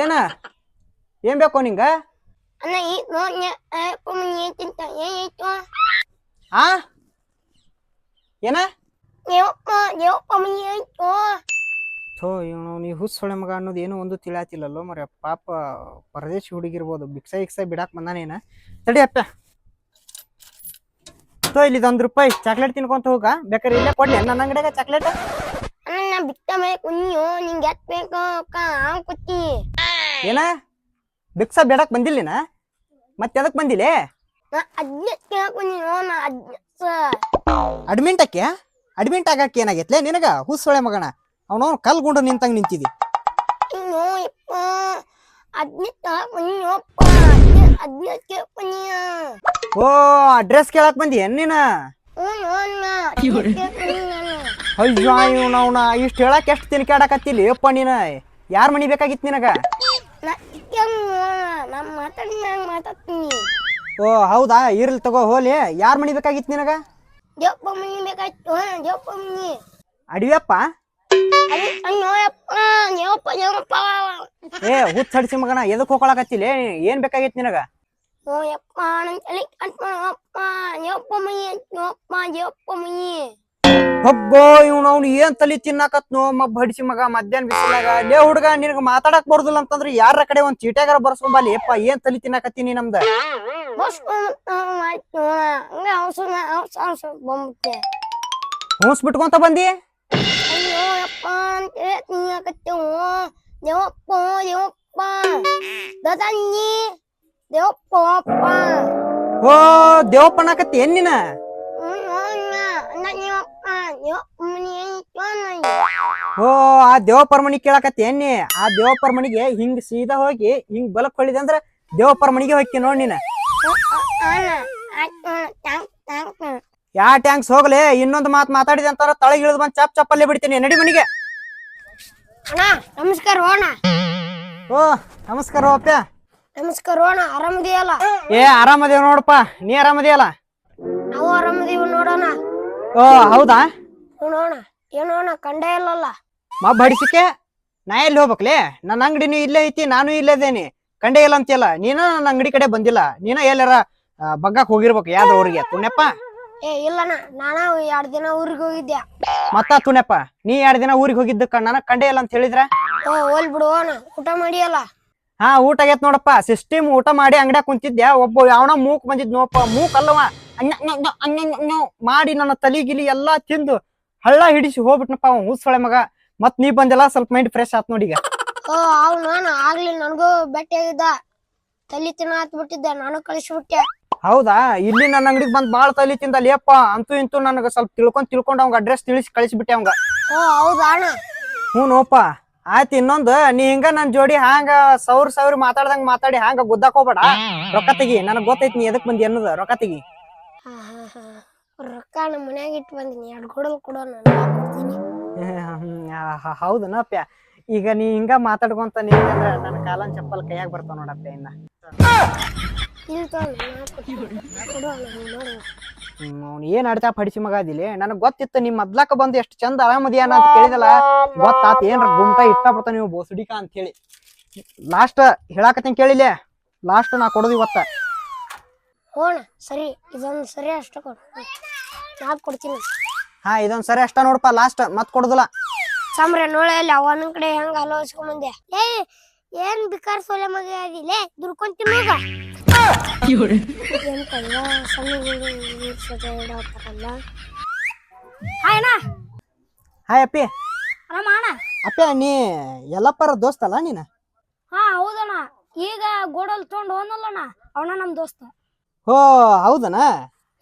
ಏನ? ಏನ್ ಬೇಕು ನಿಂಗ? ಏನ? ನೀ ಹುಸ್ಸೊಳೆ ಮಗ ಅನ್ನೋದು ಏನೋ ಒಂದು ತಿಳಾತಿಲ್ಲಲ್ಲೋ ಮರ ಪಾಪ, ಪರದೇಶಿ ಹುಡುಗಿರ್ಬೋದು ಬಿಕ್ಸ ಇಕ್ಸ ಬಿಡಾಕ್ ಬಂದಾನೇನ? ತಡಿ ಅಪ್ಪ. ಥೋ ಇಲ್ಲಿ ಒಂದ್ ರೂಪಾಯಿ ಚಾಕ್ಲೇಟ್ ತಿನ್ಕೊಂತ ಹೋಗ ಬೇಕಾದ್ರೆ ಇಲ್ಲೇ ಕೊಡ್ಲಿ. ನನ್ನ ಅಂಗಡಿಯಾಗ ಚಾಕ್ಲೇಟ್ ಅಣ್ಣ ನಾ ಬಿಟ್ಟ ಮೇಲೆ ಕುഞ്ഞು ನಿಂಗೆ ಎತ್ ಬೇಕು? ಅಕ್ಕ ಹಾಂ ಕೊಟ್ಟಿ. ಏನ? ಬಿಕ್ಸ ಬೇಡಕ್ ಬಂದಿಲ್ಲಿನ ಮತ್ತೆ ಎದಕ್ ಬಂದಿಲೆ? ನಾ ಅದ್ನ ಕೇಳ್ಕೊಂಡಿನೋ ನಾ ಅದ್ನ ಅಡ್ಮಿಂಟ್ ಆಕೆ ಅಡ್ಮಿಂಟ್ ಆಗಕ್ಕೆ ಏನಾಗೈತ್ಲೆ? ನಿನಗ? ಹುಸ್ಸೊಳೆ ಮಗಣ ಅವನು ಕಲ್ಗುಂಡು ನಿಂತಂಗ್ ನಿಂತಿದಿ. ಅಯ್ಯೋ ಯಪ್ಪ ಅದ್ನ ಕೇಳ್ಕೊಂಡಿನೋಪ್ಪ ಅದ್ನ ಓ ಅಡ್ರೆಸ್ ಕೇಳಕ್ ಬಂದಿ ಏನ್ ನೀನ? ಹ್ಞೂ ನೋಡ್ನ ಅಯ್ಯೋ ಇವ್ನವ್ನ ಇಷ್ಟು ಹೇಳಕ್ ಎಷ್ಟು ತಿನ್ಕಾಡಕತ್ತಿಲ್ಲ ಯಪ್ಪ ನೀನ ಯಾರ್ ಮನಿ ಬೇಕಾಗಿತ್ತು ನಿನಗ? ಓ ಹೌದಾ? ಇರ್ಲಿ ತಗೋ ಹೋಲಿ. ಯಾರ್ ಮನಿ ಬೇಕಾಗಿತ್ತು ನಿನಗ? ಅಡಿಯಪ್ಪ? ಏ ಹುಚ್ಚ ಹಡ್ಸಿ ಮಗನ ಎದಕ್ ಹೋಗ್ಕೊಳಕತ್ತಿಲ್ಲ ಏನ್ ಬೇಕಾಗಿತ್ತು ನಿನಗ? ಓ ಯಪ್ಪ ನನ್ ತಲೆ ಕಟ್ಕೊಳಪ್ಪ ಯಪ್ಪ ಒಬ್ಬೋ ಇವ್ನು ಅವ್ನು ಏನ್ ತಲಿ ತಿನ್ನಾಕತ್ನೋ ಮಬ್ಬ ಹಡಿಸಿ ಮಗ ಮಧ್ಯಾಹ್ನ ಬಿಸಿಲಾಗ. ಲೇ ಹುಡುಗ ನಿನಗ ಮಾತಾಡಕ್ ಬರುದಿಲ್ಲ ಅಂತಂದ್ರೆ ಯಾರ ಕಡೆ ಒಂದ್ ಚೀಟ್ಯಾಗಾರ ಬರ್ಸ್ಕೊಂಬಲ್ಲಿ ಯಪ್ಪ ಏನ್ ತಲಿ ತಿನ್ನಾಕತ್ತೀನಿ ನಮ್ದ? ಹೋಸ್ಬಿಟ್ಕೊಂತ ಬಂದಿ? ಅಯ್ಯೋ ಹಂಗ ಅಂತ ಅವಸರ ಹೂಸ್ ಬಿಟ್ಕೊಂತ ಬಂದಿ ಅಯ್ಯೋ ಯಪ್ಪ ಅಂತ ತಿನ್ನಕತ್ತೇವು ದೇವಪ್ಪ ಓ ದೇವಪ್ಪನಾಕತ್ತಿ ಏನ್ ನೀನ ಓ ಆ ದೇವಪ್ಪರ ಮನಿ ಕೇಳಕತ್ತಿ ಏನಿ ಆ ದೇವಪ್ಪರ ಮನಿಗೆ ಹಿಂಗ್ ಸೀದಾ ಹೋಗಿ ಹಿಂಗ್ ಬಲಕ್ ಹೊಳಿದೆ ಅಂದ್ರ ದೇವಪ್ಪರ ಮನಿಗೆ ಹೋಗಿ ನೋಡ್ ನೀನ. ಯಾ ಟ್ಯಾಂಕ್ಸ್ ಹೋಗ್ಲಿ ಇನ್ನೊಂದ್ ಮಾತ್ ಮಾತಾಡಿದೆ ಅಂತಾರ ತಳಗ್ ಇಳಿದ್ ಬಂದ್ ಚಪ್ ಚಪ್ಪಲ್ಲೇ ಬಿಡ್ತೀನಿ ನಡಿ ಮನಿಗೆ. ಅಣ್ಣ ನಮಸ್ಕಾರ ಅಣ್ಣ. ಓ ನಮಸ್ಕಾರ ಅಪ್ಪ. ನಮಸ್ಕಾರ ಅಣ್ಣ ಆರಾಮದಿಯಲ್ಲ? ಏ ಆರಾಮದೇವ್ ನೋಡಪ್ಪ. ನೀ ಆರಾಮದಿಯಲ್ಲ? ನಾವು ಆರಾಮದೀವಿ ನೋಡೋಣ ಓ ಹೌದಾ? ನೋಡೋಣ ಏನೋಣ ಕಂಡೇ ಇಲ್ಲಲ್ಲ. ಬಾ ಬಡಿಸಿಕೆ? ನಾ ಎಲ್ಲಿ ಹೋಗ್ಬೇಕ್ಲೆ? ನನ್ನ ಅಂಗಡಿನೂ ಇಲ್ಲೇ ಐತಿ ನಾನು ಇಲ್ಲೇ ಇದೇನಿ ಕಂಡೇ ಇಲ್ಲ ಅಂತೀಯಲ್ಲ. ನೀನ ನನ್ನ ಅಂಗಡಿ ಕಡೆ ಬಂದಿಲ್ಲ. ನೀನ ಎಲ್ಲಾರ ಬಗ್ಗಕ್ಕೆ ಬಗ್ಗಕ್ ಹೋಗಿರ್ಬೇಕು ಯಾವ್ದ್ರ ಊರಿಗೆ? ತುಣ್ಯಪ್ಪ ಏ ಇಲ್ಲಣ್ಣ ನಾನ ಎರಡ್ ದಿನ ಊರಿಗೆ ಹೋಗಿದ್ದೆ. ಮತ್ತ ತುನೆಪ್ಪ ನೀ ಎರಡ್ ದಿನ ಊರಿಗೆ ಹೋಗಿದ್ದಕ್ಕ ನನಗ್ ಕಂಡೇ ಇಲ್ಲ ಅಂತ ಹೇಳಿದ್ರ? ಓ ಹೋಲ್ ಬಿಡು ಅಣ್ಣ. ಊಟ ಮಾಡಿಯಲ್ಲ? ಹಾ ಊಟ ಆಗೈತ್ ನೋಡಪ್ಪ. ಸಿಸ್ಟಮ್ ಊಟ ಮಾಡಿ ಅಂಗಡ್ಯಾಗ ಕುಂತಿದ್ದೆ ಒಬ್ಬ ಯಾವನ ಮೂಕ್ ಬಂದಿದ್ ನೋಪ್ಪ ಮೂಕ್ ಅಲ್ಲವ. ಅಣ್ಣ ಮಾಡಿ ನನ್ನ ತಲಿ ಗಿಲಿ ಎಲ್ಲಾ ತಿಂದು ಹಳ್ಳ ಹಿಡಿಸಿ ಹೋಗ್ಬಿಟ್ನಪ್ಪ ಅವ ಹುಸ್ಸೊಳೆ ಮಗ. ಮತ್ ನೀ ಬಂದೆಲ್ಲ ಸ್ವಲ್ಪ ಮೈಂಡ್ ಫ್ರೆಶ್ ಆತ್ ನೋಡಿ ಈಗ. ಓ ಅವ್ನು ಆಗ್ಲಿ ನನಗೂ ಭೇಟಿಯಾಗಿದ್ದ ತಲಿ ತಿನ್ನ ಹತ್ಬಿಟ್ಟಿದ್ದೆ ನಾನು ಕಳಿಸ್ಬಿಟ್ಟೆ ಹೌದಾ? ಇಲ್ಲಿ ನನ್ನ ಅಂಗಡಿಗೆ ಬಂದ್ ಬಾಳ ತಲಿ ತಿಂದ ಲೇಪ್ಪ ಅಂತೂ ಇಂತೂ ನನಗ ಸ್ವಲ್ಪ ತಿಳ್ಕೊಂಡ್ ತಿಳ್ಕೊಂಡ್ ಅವಂಗ ಅಡ್ರೆಸ್ ತಿಳಿಸಿ ಕಳಿಸ್ಬಿಟ್ಟೆ ಅವಂಗ. ಓ ಹೌದಾ ಅಣ್ಣ? ಹ್ಞೂ ನೋಪ ಆಯ್ತು ಇನ್ನೊಂದು ನೀ ಹಿಂಗ ನನ್ ಜೋಡಿ ಹಾಂಗ ಸೌರ್ ಸೌರ್ ಮಾತಾಡ್ದಂಗ ಮಾತಾಡಿ ಹಾಂಗ ಗುದ್ದಾಕ್ ಹೋಗ್ಬೇಡ. ರೊಕ್ಕ ತೆಗಿ ನನಗ್ ಗೊತ್ತೈತಿ ನೀ ಎದಕ್ ಬಂದಿ ಅನ್ನೋದು ರೊಕ್ಕ ತೆಗಿ. ಹಾ ಹಾ ಹಾ. ರೊಕ್ಕ ನಮ್ಮ ಮನ್ಯಾಗ ಇಟ್ಟು ಬಂದಿನಿ ಎರಡು ಕೊಡಲ್ ಕೊಡೋ ನಾನು ಕೊಡ್ತೀನಿ. ಹೌದನಪ್ಪ. ಈಗ ನೀ ಹಿಂಗ ಮಾತಾಡ್ಕೊಂತ ನೀ ನನ್ನ ಕಾಲನ್ ಚಪ್ಪಲ್ ಕೈಯಾಗ ಬರ್ತಾವ ನೋಡಪ್ಪ ಇನ್ನ. ಅವ್ನ್ ಏನ್ ಅಡ್ತಾ ಪಡಿಸಿ ಮಗ ಅದಿಲಿ ನನಗ್ ಗೊತ್ತಿತ್ತು ನಿಮ್ ಮೊದ್ಲಕ ಬಂದು ಎಷ್ಟು ಚಂದ ಆರಾಮದಿಯಾನ ಅಂತ ಕೇಳಿದಲ್ಲ? ಗೊತ್ತಾತ ಏನ್ರ ಗುಂಟ ಇಟ್ಟ ಬರ್ತಾನ ನೀವು ಬೋಸುಡಿಕ ಅಂತ ಹೇಳಿ ಲಾಸ್ಟ್ ಹೇಳಾಕತ್ತೀನಿ ಕೇಳಿಲೆ? ಲಾಸ್ಟ್ ನಾ ಕೊಡೋದು ಇವತ್ತ. ಹೋಣ ಸರಿ ಇದೊಂದು ಸರಿ ಅಷ್ಟ ಕೊಡು. ನಾ ಕೊಡ್ತೀನಿ. ಹಾ ಇದೊಂದ್ ಸರಿ ಅಷ್ಟ ನೋಡಪ್ಪ ಲಾಸ್ಟ್ ಮತ್ ಕೊಡುದಿಲ್ಲ. ಸಾಮ್ರೆ ಅಲ್ಲಿ ಅವನ ಕಡೆ ಹೆಂಗ ಆಲೋಚಿಸ್ಕೊಂಡ್ ಬಂದೆ. ಏ ಏನ್ ಬಿಕಾರ್ ಸೋಲೆ ಮಗ ಆಗಿಲ್ಲೇ ದುಡ್ಕೊಂತೀನಿ ಮಗ ಏನ್ ಸಣ್ಣ ಹಾಯಣ್ಣ ಹಾಯ್ ಅಪ್ಪಿ. ಆರಾಮ ಅಣ್ಣ ಅಪ್ಪ ನೀ ಎಲ್ಲಪ್ಪರ ದೋಸ್ತಲ್ಲ ನೀನ? ಹಾ ಹೌದಣ್ಣ. ಈಗ ಗೋಡಲ್ ತೊಗೊಂಡು ಹೋನಲ್ಲಣ್ಣ ಅವನ ನಮ್ ದೋಸ್ತ. ಹೋ ಹೌದನ?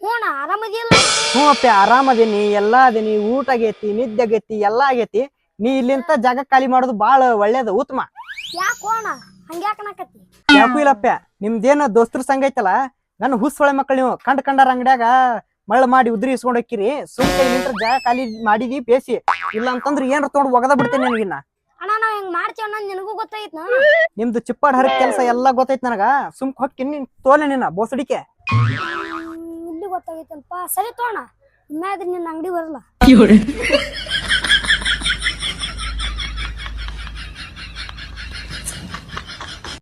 ಹ್ಞೂ ಅಣ್ಣ ಆರಾಮದಿಯಲ್ಲ? ಹ್ಞೂ ಅಪ್ಪಿ ಆರಾಮದೀನಿ ಎಲ್ಲಾ ಅದೀನಿ ಊಟ ಆಗೈತಿ ನಿದ್ದೆ ಆಗೈತಿ ಎಲ್ಲಾ ಆಗೈತಿ. ನೀ ಇಲ್ಲಿಂತ ಜಾಗ ಖಾಲಿ ಮಾಡೋದು ಬಾಳ ಒಳ್ಳೇದು ಉತ್ತಮ. ಹಂಗ್ಯಾಕನಕತ್ತಿ ಯಾಕೂ ಇಲ್ಲಪ್ಪ ನಿಮ್ದೇನ ದೋಸ್ತರ ಸಂಘ ಐತಲ್ಲ ನನ್ನ ಹುಸ್ಸೊಳೆ ಮಕ್ಕಳು ನೀವು ಕಂಡ್ ಕಂಡಾರ ಅಂಗಡ್ಯಾಗ ಮಳ್ಳ ಮಾಡಿ ಉದ್ರಿ ಇಸ್ಕೊಂಡ್ ಹೋಕ್ಕಿರಿ. ಸುಮ್ ಕೈ ನಿಂತ್ರ ಜಾಗ ಖಾಲಿ ಮಾಡಿದಿ ಬೇಸಿ. ಇಲ್ಲ ಅಂತಂದ್ರೆ ಏನ್ರ ತೊಗೊಂಡು ಒಗದ ಬಿಡ್ತೇನೆ ನಿನಗಿನ್ನ ಅಣ್ಣ ನಾವ್ ಹೆಂಗ್ ಮಾಡ್ತೀವಿ ನಿನಗೂ ಗೊತ್ತಾಯ್ತು ನಿಮ್ದು ಚಿಪ್ಪಾಡ್ ಹರಕ್ ಕೆಲಸ ಎಲ್ಲಾ ಗೊತ್ತೈತ್ ನನಗ. ಸುಮ್ ಹೊಕ್ಕಿ ನಿನ್ ತೋಲೆ ನಿನ್ನ ಬೋಸಡಿಕೆ. ಇಲ್ಲಿ ಗೊತ್ತಾಗೈತಲ್ಪ. ಸರಿ ತೋಣ ಇನ್ನಾದ್ರೆ ನಿನ್ನ ಅಂಗಡಿ ಬರಲ್ಲ.